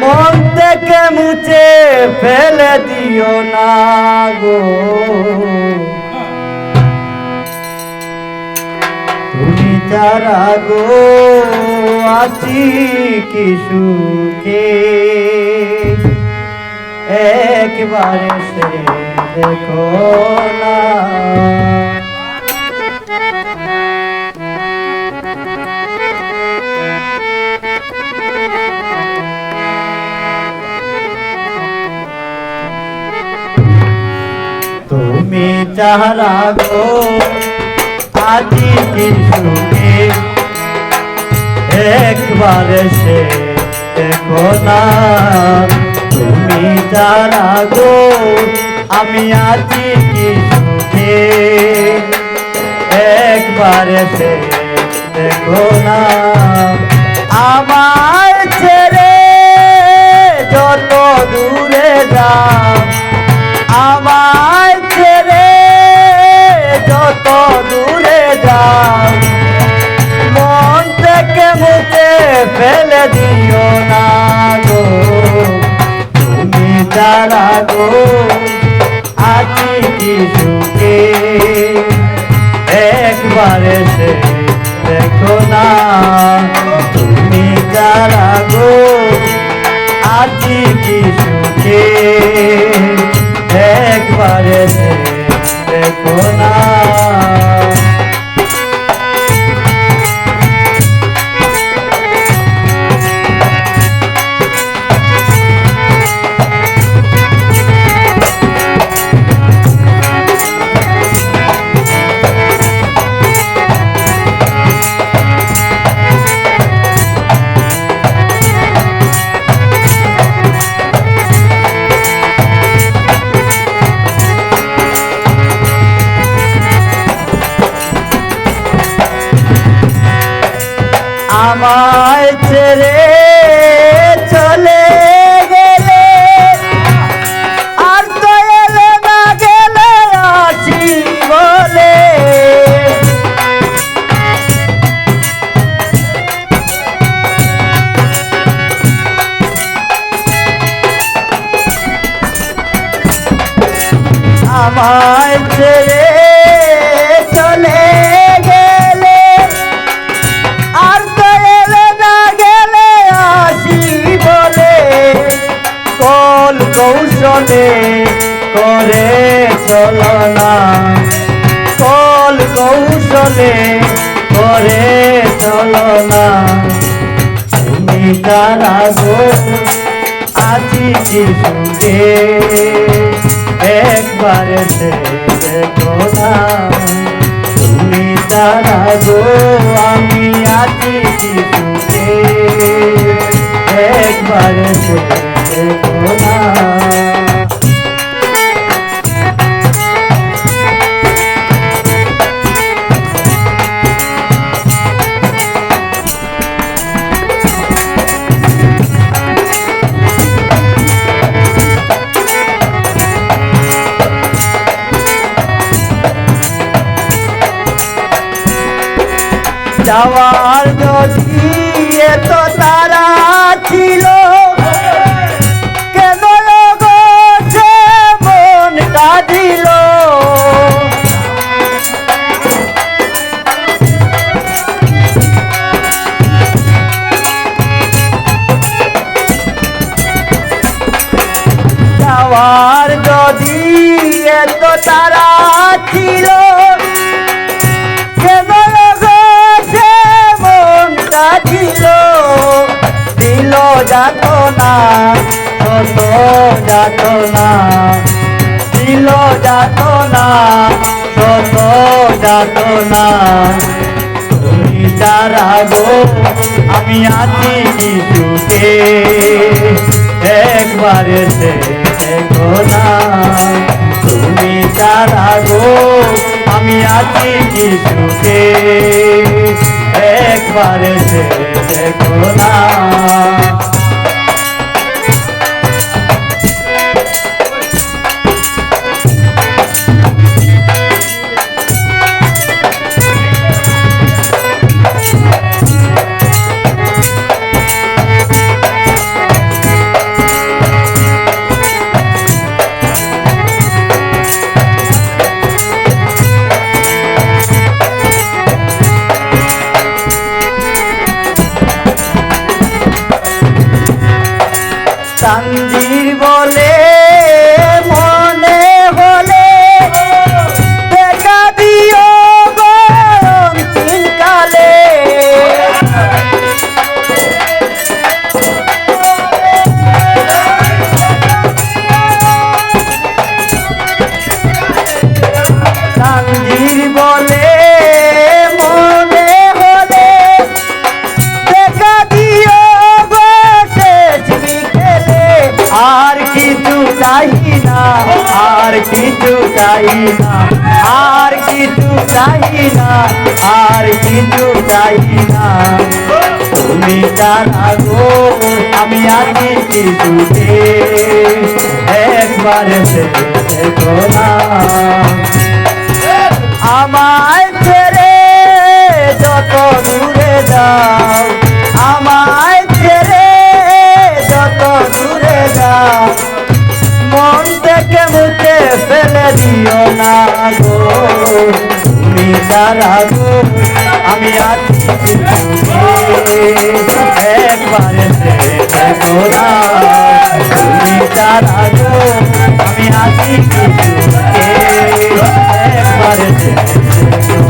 মন থেকে মুছে ফেলে দিও না গো। তুমি যারা গো, আছি কি সুখে? একবারে সে দেখো না। তুমি যারা গো, আজি কি সুখে একবার সে দেখো না। তুমি যারা গো, আমি আছি কি সুখে একবার সে দেখো না। আমার ছেড়ে যত দূরে যাও গো, আছি কি একবার সে দেখো না, তুমি যারা গো, আছি কি সুখে একবার সে দেখো আমায় ছেড়ে চলে গেলে। আর তো এলে না গেলে আছি বলে। আমায় ছেড়ে চলনা কল কৌশলে করে চলনা। তুমি তারা গো আছি কি সুখে একবার দেখো না। তুমি তারা গো আমি আছি কি সুখে একবার যাওয়ার যদি এত তারা ছিল। কেন মন কাঁদিল যাওয়ার যদি এত তারা ছিল। যাত না দিল যাত না কত যাত না তুমি যারা গো, আমি আছি কি সুখে একবার এসে দেখো না। তুমি যারা গো, আমি আছি কি সুখে একবার এসে দেখো না। সাঞ্জি কিছু চাই না। তুমি জানা গো, আমি আছি কিছুতে একবার দেখো না। আমায় ছেড়ে যত দূরে যাও, আমায় ছেড়ে যত দূরে যাও, মন থেকে মুখে ফেলে দিও না গো। তুমি সারা গো আমি আছি সুখে একবার দেখো না তুমি সারা গো আমি আছি সুখে একবার দেখো